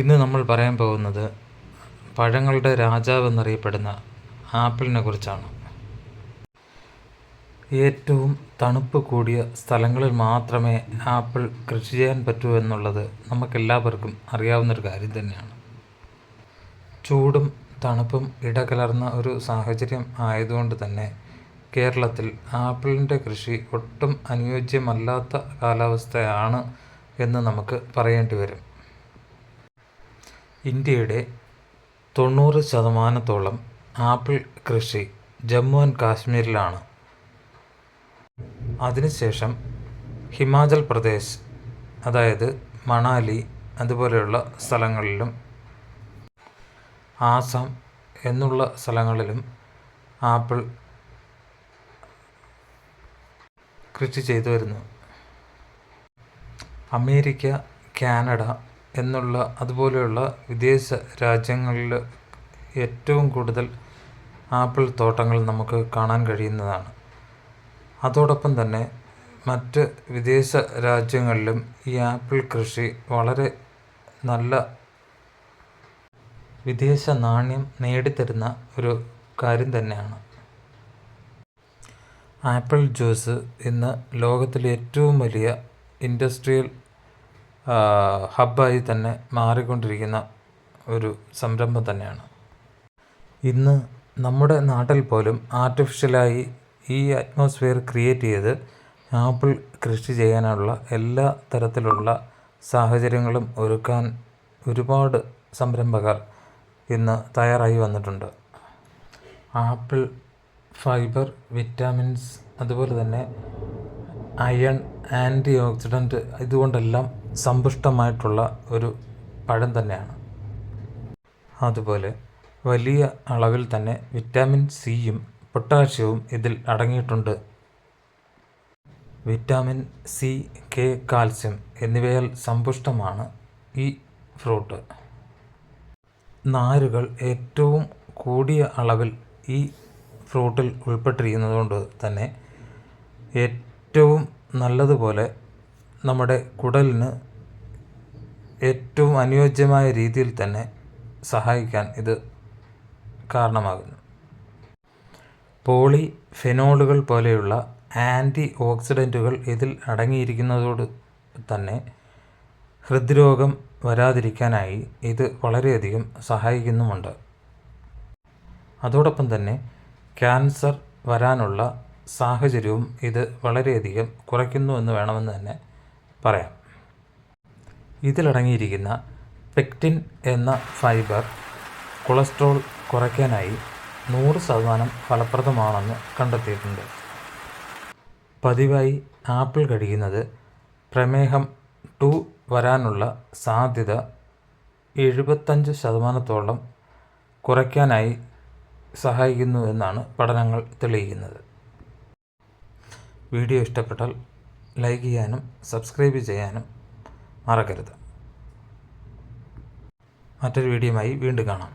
ഇന്ന് നമ്മൾ പറയാൻ പോകുന്നത് പഴങ്ങളുടെ രാജാവ് എന്നറിയപ്പെടുന്ന ആപ്പിളിനെ കുറിച്ചാണ്. ഏറ്റവും തണുപ്പ് കൂടിയ സ്ഥലങ്ങളിൽ മാത്രമേ ആപ്പിൾ കൃഷി ചെയ്യാൻ പറ്റൂ എന്നുള്ളത് നമുക്കെല്ലാവർക്കും അറിയാവുന്നൊരു കാര്യം തന്നെയാണ്. ചൂടും തണുപ്പും ഇടകലർന്ന ഒരു സാഹചര്യം ആയതുകൊണ്ട് തന്നെ കേരളത്തിൽ ആപ്പിളിന്റെ കൃഷി ഒട്ടും അനുയോജ്യമല്ലാത്ത കാലാവസ്ഥയാണ് എന്ന് നമുക്ക് പറയേണ്ടി വരും. ഇന്ത്യയുടെ തൊണ്ണൂറ് ശതമാനത്തോളം ആപ്പിൾ കൃഷി ജമ്മു ആൻഡ് കാശ്മീരിലാണ്. അതിനുശേഷം ഹിമാചൽ പ്രദേശ് അതായത് മണാലി അതുപോലെയുള്ള സ്ഥലങ്ങളിലും ആസാം എന്നുള്ള സ്ഥലങ്ങളിലും ആപ്പിൾ കൃഷി ചെയ്തു വരുന്നു. അമേരിക്ക കാനഡ എന്നുള്ള അതുപോലെയുള്ള വിദേശ രാജ്യങ്ങളിൽ ഏറ്റവും കൂടുതൽ ആപ്പിൾ തോട്ടങ്ങൾ നമുക്ക് കാണാൻ കഴിയുന്നതാണ്. അതോടൊപ്പം തന്നെ മറ്റ് വിദേശ രാജ്യങ്ങളിലും ഈ ആപ്പിൾ കൃഷി വളരെ നല്ല വിദേശ നാണ്യം നേടിത്തരുന്ന ഒരു കാര്യം തന്നെയാണ്. ആപ്പിൾ ജ്യൂസ് ഇന്ന് ലോകത്തിലെ ഏറ്റവും വലിയ ഇൻഡസ്ട്രിയൽ ഹബ്ബായി തന്നെ മാറിക്കൊണ്ടിരിക്കുന്ന ഒരു സംരംഭം തന്നെയാണ്. ഇന്ന് നമ്മുടെ നാട്ടിൽ പോലും ആർട്ടിഫിഷ്യലായി ഈ അറ്റ്മോസ്ഫിയർ ക്രിയേറ്റ് ചെയ്ത് ആപ്പിൾ കൃഷി ചെയ്യാനുള്ള എല്ലാ തരത്തിലുള്ള സാഹചര്യങ്ങളും ഒരുക്കാൻ ഒരുപാട് സംരംഭകർ ഇന്ന് തയ്യാറായി വന്നിട്ടുണ്ട്. ആപ്പിൾ ഫൈബർ വിറ്റാമിൻസ് അതുപോലെ തന്നെ അയൺ ആന്റി ഓക്സിഡന്റ് ഇതുകൊണ്ടെല്ലാം സമ്പുഷ്ടമായിട്ടുള്ള ഒരു പഴം തന്നെയാണ്. അതുപോലെ വലിയ അളവിൽ തന്നെ വിറ്റാമിൻ സിയും പൊട്ടാഷ്യവും ഇതിൽ അടങ്ങിയിട്ടുണ്ട്. വിറ്റാമിൻ സി കെ കാൽസ്യം എന്നിവയാൽ സമ്പുഷ്ടമാണ് ഈ ഫ്രൂട്ട്. നാരുകൾ ഏറ്റവും കൂടിയ അളവിൽ ഈ ഫ്രൂട്ടിൽ ഉൾപ്പെട്ടിരിക്കുന്നതുകൊണ്ട് തന്നെ ഏറ്റവും നല്ലതുപോലെ നമ്മുടെ കുടലിന് ഏറ്റവും അനുയോജ്യമായ രീതിയിൽ തന്നെ സഹായിക്കാൻ ഇത് കാരണമാകുന്നു. പോളി ഫെനോളുകൾ പോലെയുള്ള ആന്റി ഓക്സിഡന്റുകൾ ഇതിൽ അടങ്ങിയിരിക്കുന്നതോട് തന്നെ ഹൃദ്രോഗം വരാതിരിക്കാനായി ഇത് വളരെയധികം സഹായിക്കുന്നുമുണ്ട്. അതോടൊപ്പം തന്നെ ക്യാൻസർ വരാനുള്ള സാഹചര്യവും ഇത് വളരെയധികം കുറയ്ക്കുന്നു എന്ന് വേണമെന്ന് തന്നെ പറയാം. ഇതിലടങ്ങിയിരിക്കുന്ന പെക്റ്റിൻ എന്ന ഫൈബർ കൊളസ്ട്രോൾ കുറയ്ക്കാനായി നൂറ് ശതമാനം ഫലപ്രദമാണെന്ന് കണ്ടെത്തിയിട്ടുണ്ട്. പതിവായി ആപ്പിൾ കഴിക്കുന്നത് പ്രമേഹം ടു വരാനുള്ള സാധ്യത എഴുപത്തഞ്ച് ശതമാനത്തോളം കുറയ്ക്കാനായി സഹായിക്കുന്നു എന്നാണ് പഠനങ്ങൾ തെളിയിക്കുന്നത്. വീഡിയോ ഇഷ്ടപ്പെട്ടാൽ ലൈക്ക് ചെയ്യാനും സബ്സ്ക്രൈബ് ചെയ്യാനും മറക്കരുത്. മറ്റൊരു വീഡിയോയുമായി വീണ്ടും കാണാം.